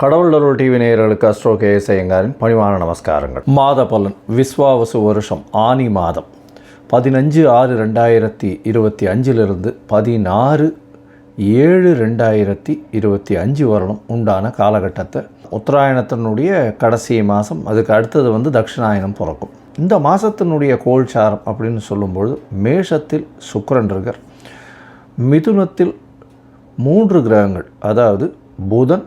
கடவுள் அருள் டிவி நேயர்களுக்கு அஸ்ட்ரோ கே ஐயங்காரின் பணிவான நமஸ்காரங்கள். மாத பலன் விஸ்வாவசு வருஷம் ஆனி மாதம். பதினஞ்சு ஆறு ரெண்டாயிரத்தி இருபத்தி அஞ்சிலிருந்து பதினாறு ஏழு ரெண்டாயிரத்தி இருபத்தி அஞ்சு வருடம் உண்டான காலகட்டத்தை உத்தராயணத்தினுடைய கடைசி மாதம் அதுக்கு அடுத்தது வந்து தட்சிணாயனம் பிறக்கும். இந்த மாதத்தினுடைய கோல்சாரம் அப்படின்னு சொல்லும்பொழுது மேஷத்தில் சுக்கரன் இருக்கார். மிதுனத்தில் மூன்று கிரகங்கள் அதாவது புதன்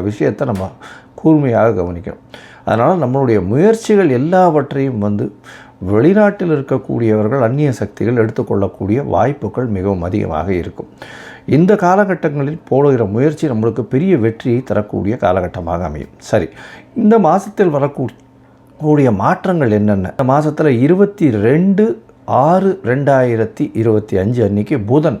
விஷயத்தை நம்ம கூர்மையாக கவனிக்கணும். அதனால் நம்மளுடைய முயற்சிகள் எல்லாவற்றையும் வந்து வெளிநாட்டில் இருக்கக்கூடியவர்கள் அந்நிய சக்திகள் எடுத்துக்கொள்ளக்கூடிய வாய்ப்புகள் மிகவும் அதிகமாக இருக்கும். இந்த காலகட்டங்களில் போடுகிற முயற்சி நம்மளுக்கு பெரிய வெற்றியை தரக்கூடிய காலகட்டமாக அமையும். சரி இந்த மாதத்தில் வரக்கூடிய மாற்றங்கள் என்னென்ன? இந்த மாதத்தில் இருபத்தி ரெண்டு ஆறு ரெண்டாயிரத்தி இருபத்தி அஞ்சு அன்னைக்கு புதன்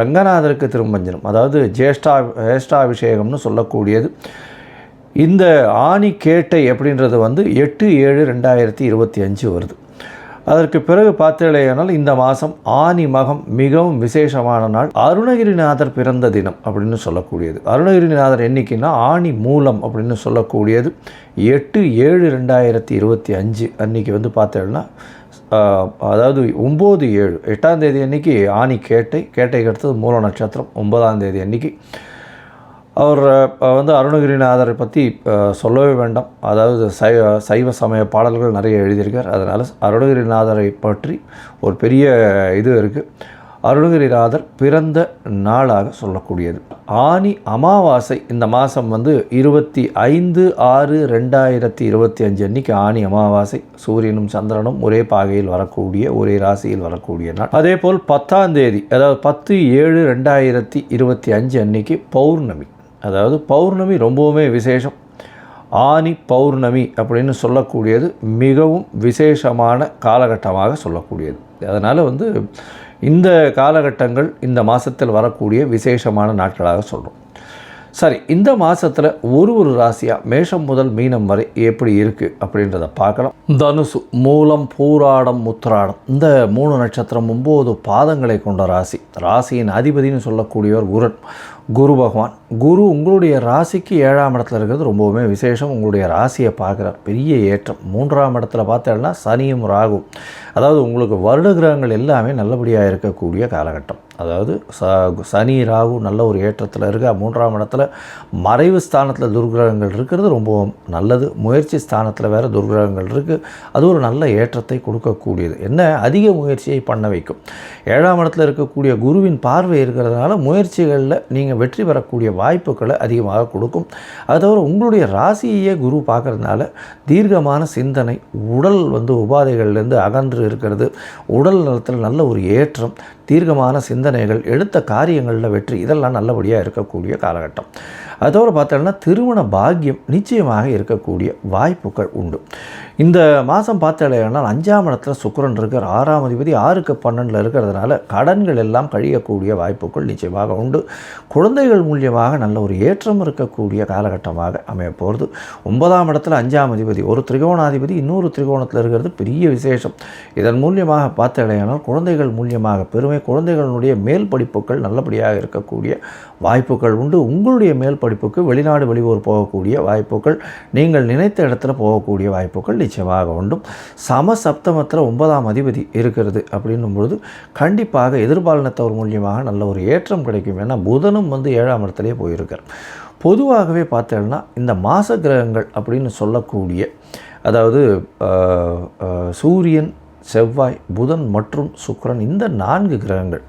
ரங்கநாதருக்கு திருமஞ்சனம் அதாவது ஜேஷ்டா ஜேஷ்டாபிஷேகம்னு சொல்லக்கூடியது. இந்த ஆணி கேட்டை அப்படின்றது வந்து எட்டு ஏழு ரெண்டாயிரத்தி இருபத்தி அஞ்சு வருது. அதற்கு பிறகு பார்த்தேலையானால் இந்த மாதம் ஆனி மகம் மிகவும் விசேஷமான நாள். அருணகிரிநாதர் பிறந்த தினம் அப்படின்னு சொல்லக்கூடியது. அருணகிரிநாதர் என்றைக்குன்னா ஆனி மூலம் அப்படின்னு சொல்லக்கூடியது. எட்டு ஏழு ரெண்டாயிரத்தி இருபத்தி அஞ்சு அன்னைக்கு வந்து பார்த்தேன்னா அதாவது ஒம்பது ஏழு எட்டாம் தேதி அன்னைக்கு ஆணி கேட்டை கேட்டைக்கு அடுத்தது மூல நட்சத்திரம் ஒன்பதாம் தேதி அன்னைக்கு. அவர் வந்து அருணகிரிநாதரை பற்றி சொல்லவே வேண்டாம். அதாவது சைவ சைவ சமய பாடல்கள் நிறைய எழுதியிருக்கார். அதனால் அருணகிரிநாதரை பற்றி ஒரு பெரிய இது இருக்குது அருணகிரிநாதர் பிறந்த நாளாக சொல்லக்கூடியது. ஆனி அமாவாசை இந்த மாதம் வந்து இருபத்தி ஐந்து ஆறு ரெண்டாயிரத்தி இருபத்தி அஞ்சு அன்னைக்கு ஆனி அமாவாசை. சூரியனும் சந்திரனும் ஒரே பாகையில் வரக்கூடிய ஒரே ராசியில் வரக்கூடிய நாள். அதே போல் பத்தாம் தேதி அதாவது பத்து ஏழு ரெண்டாயிரத்தி இருபத்தி அஞ்சு அன்னைக்கு பௌர்ணமி. அதாவது பௌர்ணமி ரொம்பவுமே விசேஷம். ஆனி பௌர்ணமி அப்படின்னு சொல்லக்கூடியது மிகவும் விசேஷமான காலகட்டமாக சொல்லக்கூடியது. அதனால் வந்து இந்த காலகட்டங்கள் இந்த மாதத்தில் வரக்கூடிய விசேஷமான நாட்களாக சொல்கிறோம் சரி இந்த மாதத்தில் ஒரு ஒரு ராசியாக மேஷம் முதல் மீனம் வரை எப்படி இருக்குது அப்படின்றத பார்க்கலாம். தனுசு மூலம் பூராடம் முத்திராடம் இந்த மூணு நட்சத்திரம் ஒம்பது பாதங்களை கொண்ட ராசி. ராசியின் அதிபதினு சொல்லக்கூடியவர் குரன் குரு பகவான் குரு உங்களுடைய ராசிக்கு ஏழாம் இடத்துல இருக்கிறது ரொம்பவுமே விசேஷம். உங்களுடைய ராசியை பார்க்குறார் பெரிய ஏற்றம். மூன்றாம் இடத்துல பார்த்தேன்னா சனியும் ராகும் அதாவது உங்களுக்கு வருட கிரகங்கள் எல்லாமே நல்லபடியாக இருக்கக்கூடிய காலகட்டம். அதாவது ச சனி ராகு நல்ல ஒரு ஏற்றத்தில் இருக்கா? மூன்றாம் இடத்துல மறைவு ஸ்தானத்தில் துர்கிரகங்கள் இருக்கிறது ரொம்பவும் நல்லது. முயற்சி ஸ்தானத்தில் வேறு துர்கிரகங்கள் இருக்குது அது ஒரு நல்ல ஏற்றத்தை கொடுக்கக்கூடியது. என்ன? அதிக முயற்சியை பண்ண வைக்கும். ஏழாம் இடத்துல இருக்கக்கூடிய குருவின் பார்வை இருக்கிறதுனால முயற்சிகளில் நீங்கள் வெற்றி பெறக்கூடிய வாய்ப்புகளை அதிகமாக கொடுக்கும். அது தவிர உங்களுடைய ராசியையே குரு பார்க்கறதுனால தீர்க்கமான சிந்தனை உடல் வந்து உபாதைகள்லேருந்து அகன்று இருக்கிறது. உடல் நலத்தில் நல்ல ஒரு ஏற்றம் தீர்க்கமான சிந்தனைகள் எடுத்த காரியங்களில் வெற்றி இதெல்லாம் நல்லபடியாக இருக்கக்கூடிய காலகட்டம். அதோடு பார்த்தோம்னா திருமண பாக்கியம் நிச்சயமாக இருக்கக்கூடிய வாய்ப்புகள் உண்டு. இந்த மாதம் பார்த்தோம்னா அஞ்சாம் இடத்துல சுக்கரன் இருக்கிற ஆறாம் அதிபதி ஆறுக்கு பன்னெண்டில் இருக்கிறதுனால கடன்கள் எல்லாம் கழியக்கூடிய வாய்ப்புகள் நிச்சயமாக உண்டு. குழந்தைகள் மூலியமாக நல்ல ஒரு ஏற்றம் இருக்கக்கூடிய காலகட்டமாக அமைய போகிறது ஒன்பதாம் இடத்துல அஞ்சாம் அதிபதி ஒரு திரிகோணாதிபதி இன்னொரு திரிகோணத்தில் இருக்கிறது பெரிய விசேஷம். இதன் மூலியமாக பார்த்தோம்னா குழந்தைகள் மூலியமாக பெருமை குழந்தைகளுடைய மேல் படிப்புகள் நல்லபடியாக இருக்கக்கூடிய வாய்ப்புகள் உண்டு. உங்களுடைய மேல் படிப்புக்கு வெளிநாடு வெளியூர் போகக்கூடிய வாய்ப்புகள் நீங்கள் நினைத்த இடத்துல போகக்கூடிய வாய்ப்புகள் நிச்சயமாக உண்டும் சம சப்தமத்தில் ஒன்பதாம் அதிபதி இருக்கிறது அப்படின்னும் பொழுது கண்டிப்பாக எதிர்பாலினத்தவர் மூலியமாக நல்ல ஒரு ஏற்றம் கிடைக்கும். ஏன்னா புதனும் வந்து ஏழாம் இடத்துலேயே போயிருக்கார். பொதுவாகவே பார்த்தேன்னா இந்த மாச கிரகங்கள் அப்படின்னு சொல்லக்கூடிய அதாவது சூரியன் செவ்வாய் புதன் மற்றும் சுக்கரன் இந்த நான்கு கிரகங்கள்.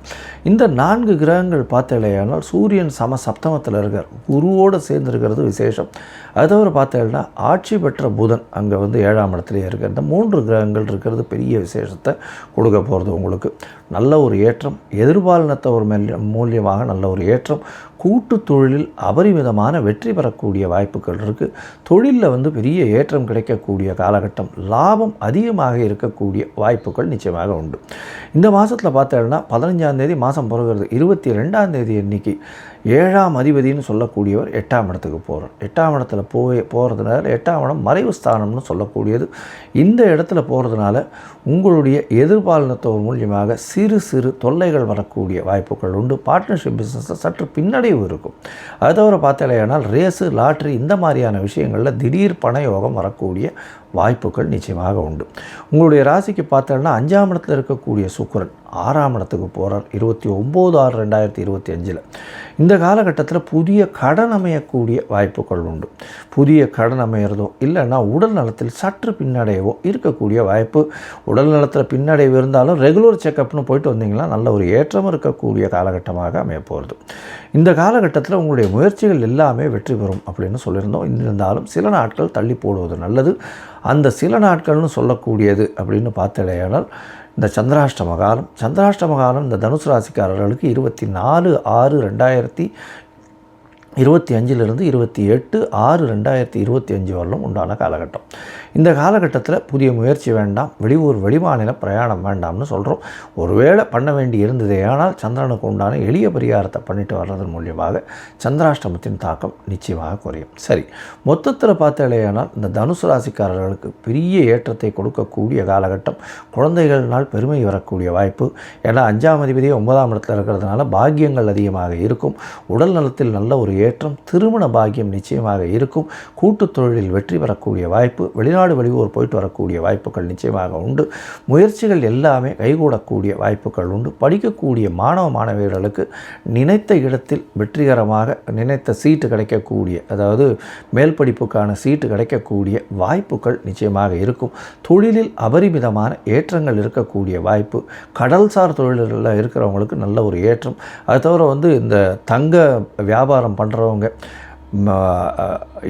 இந்த நான்கு கிரகங்கள் பார்த்தலையானால் சூரியன் சம சப்தமத்தில் இருக்கார். குருவோடு சேர்ந்துருக்கிறது விசேஷம். அது தவிர பார்த்தேன்னா ஆட்சி பெற்ற புதன் அங்கே வந்து ஏழாம் இடத்துலேயே இருக்கார். இந்த மூன்று கிரகங்கள் இருக்கிறது பெரிய விசேஷத்தை கொடுக்க போகிறது உங்களுக்கு. நல்ல ஒரு ஏற்றம். எதிர்பாலினத்தவர் மேல் மூலியமாக நல்ல ஒரு ஏற்றம். கூட்டு தொழிலில் அபரிமிதமான வெற்றி பெறக்கூடிய வாய்ப்புகள் இருக்குது தொழிலில் வந்து பெரிய ஏற்றம் கிடைக்கக்கூடிய காலகட்டம் லாபம் அதிகமாக இருக்கக்கூடிய வாய்ப்புகள் நிச்சயமாக உண்டு. இந்த மாதத்தில் பார்த்தோம்னா பதினஞ்சாம் தேதி மாதம் பிறகுறது இருபத்தி ரெண்டாம் தேதி அன்னைக்கு ஏழாம் அதிபதினு சொல்லக்கூடியவர் எட்டாம் இடத்துக்கு போகிறார் எட்டாம் இடத்துல போய் போகிறதுனால எட்டாம் இடம் மறைவு ஸ்தானம்னு சொல்லக்கூடியது. இந்த இடத்துல போகிறதுனால உங்களுடைய எதிர்பாலினத்தவர் மூலியமாக சிறு சிறு தொல்லைகள் வரக்கூடிய வாய்ப்புகள் உண்டு. பார்ட்னர்ஷிப் பிஸ்னஸில் சற்று பின்னடைவு இருக்கும். அது தவிர பார்த்தாலேயானால் ரேஸு லாட்ரி இந்த மாதிரியான விஷயங்களில் திடீர் பண யோகம் வரக்கூடிய வாய்ப்புகள் நிச்சயமாக உண்டு. உங்களுடைய ராசிக்கு பார்த்தோன்னா அஞ்சாம் இடத்தில் இருக்கக்கூடிய சுக்கிரன் ஆறாம் இடத்துக்கு போகிறார் இருபத்தி ஒம்பது ஆறு ரெண்டாயிரத்தி இருபத்தி அஞ்சில். இந்த காலகட்டத்தில் புதிய கடன் அமையக்கூடிய வாய்ப்புகள் உண்டு. புதிய கடன் அமையிறதோ இல்லைன்னா உடல் நலத்தில் சற்று பின்னடைவோ இருக்கக்கூடிய வாய்ப்பு. உடல் நலத்தில் பின்னடைவு இருந்தாலும் ரெகுலர் செக்கப்னு போயிட்டு வந்தீங்கன்னா நல்ல ஒரு ஏற்றம் இருக்கக்கூடிய காலகட்டமாக அமையப்போகிறது இந்த காலகட்டத்தில் உங்களுடைய முயற்சிகள் எல்லாமே வெற்றி பெறும் அப்படின்னு சொல்லியிருந்தோம். இருந்தாலும் சில நாட்கள் தள்ளி போடுவது நல்லது. அந்த சில நாட்கள்னு சொல்லக்கூடியது அப்படின்னு பார்த்தடையானால் இந்த சந்திராஷ்டம காலம். சந்திராஷ்டம காலம் இந்த தனுசு ராசிக்காரர்களுக்கு இருபத்தி நாலு ஆறு ரெண்டாயிரத்தி இருபத்தி அஞ்சிலிருந்து இருபத்தி எட்டு ஆறு ரெண்டாயிரத்தி இருபத்தி அஞ்சு வரலும் உண்டான காலகட்டம். இந்த காலகட்டத்தில் புதிய முயற்சி வேண்டாம் வெளியூர் வெளிமாநில பிரயாணம் வேண்டாம்னு சொல்கிறோம் ஒருவேளை பண்ண வேண்டி இருந்ததே ஆனால் சந்திரனுக்கு உண்டான எளிய பரிகாரத்தை பண்ணிட்டு வர்றதன் மூலியமாக சந்திராஷ்டமத்தின் தாக்கம் நிச்சயமாக குறையும். சரி மொத்தத்தில் பார்த்தாலேயானால் இந்த தனுசு ராசிக்காரர்களுக்கு பெரிய ஏற்றத்தை கொடுக்கக்கூடிய காலகட்டம் குழந்தைகள்னால் பெருமை வரக்கூடிய வாய்ப்பு. ஏன்னா அஞ்சாம் அதிபதியே ஒன்பதாம் இடத்துல இருக்கிறதுனால பாக்கியங்கள் அதிகமாக இருக்கும். உடல் நலத்தில் நல்ல ஒரு ஏற்றம் திருமண பாகியம் நிச்சயமாக இருக்கும். கூட்டுத் தொழிலில் வெற்றி பெறக்கூடிய வாய்ப்பு வெளிநாடு வெளியூர் போயிட்டு வரக்கூடிய வாய்ப்புகள் நிச்சயமாக உண்டு. முயற்சிகள் எல்லாமே கைகூடக்கூடிய வாய்ப்புகள் உண்டு. படிக்கக்கூடிய மாணவ மாணவியர்களுக்கு நினைத்த இடத்தில் வெற்றிகரமாக நினைத்த சீட்டு கிடைக்கக்கூடிய அதாவது மேல் படிப்புக்கான சீட்டு கிடைக்கக்கூடிய வாய்ப்புகள் நிச்சயமாக இருக்கும். தொழிலில் அபரிமிதமான ஏற்றங்கள் இருக்கக்கூடிய வாய்ப்பு கடல்சார் தொழில்களில் இருக்கிறவங்களுக்கு நல்ல ஒரு ஏற்றம். அது தவிர வந்து இந்த தங்க வியாபாரம் பண்ண பண்ணுறவங்க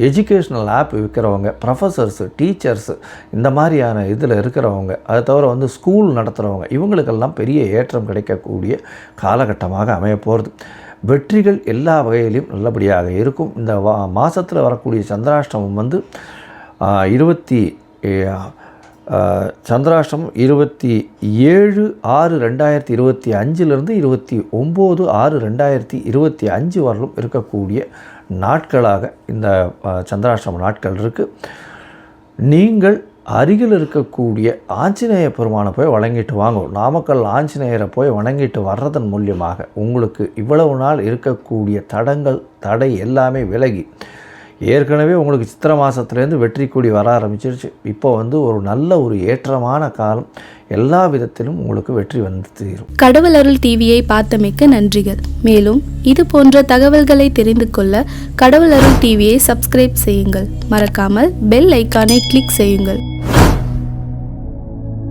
எஜுகேஷ்னல் ஆப் விற்கிறவங்க ப்ரொஃபஸர்ஸு டீச்சர்ஸு இந்த மாதிரியான இதில் இருக்கிறவங்க அதை தவிர வந்து ஸ்கூல் நடத்துகிறவங்க இவங்களுக்கெல்லாம் பெரிய ஏற்றம் கிடைக்கக்கூடிய காலகட்டமாக அமைய போகிறது வெற்றிகள் எல்லா வகையிலையும் நல்லபடியாக இருக்கும். இந்த வா மாதத்தில் வரக்கூடிய சந்திராஷ்டமம் வந்து இருபத்தி சந்திராஷ்டம் இருபத்தி ஏழு ஆறு ரெண்டாயிரத்தி இருபத்தி அஞ்சிலிருந்து இருபத்தி ஒம்பது ஆறு ரெண்டாயிரத்தி இருபத்தி அஞ்சு வரலும் இருக்கக்கூடிய நாட்களாக இந்த ஆஹ், சந்திராஷ்டம நாட்கள் இருக்குது நீங்கள் அருகில் இருக்கக்கூடிய ஆஞ்சநேய பெருமானை போய் வணங்கிட்டு வாங்கும் நாமக்கல் ஆஞ்சநேயரை போய் வணங்கிட்டு வர்றதன் மூலியமாக உங்களுக்கு இவ்வளவு நாள் இருக்கக்கூடிய தடங்கள் தடை எல்லாமே விலகி ஏற்கனவே உங்களுக்கு சித்திரை மாதத்துலேருந்து வெற்றி கூடி வர ஆரம்பிச்சிருச்சு. இப்போ வந்து ஒரு நல்ல ஒரு ஏற்றமான காலம். எல்லா விதத்திலும் உங்களுக்கு வெற்றி வந்து தீரும். கடவுள் அருள் டிவியை பார்த்தமைக்க நன்றிகள். மேலும் இது போன்ற தகவல்களை தெரிந்து கொள்ள கடவுள் அருள் டிவியை சப்ஸ்கிரைப் செய்யுங்கள். மறக்காமல் பெல் ஐக்கானை கிளிக் செய்யுங்கள்.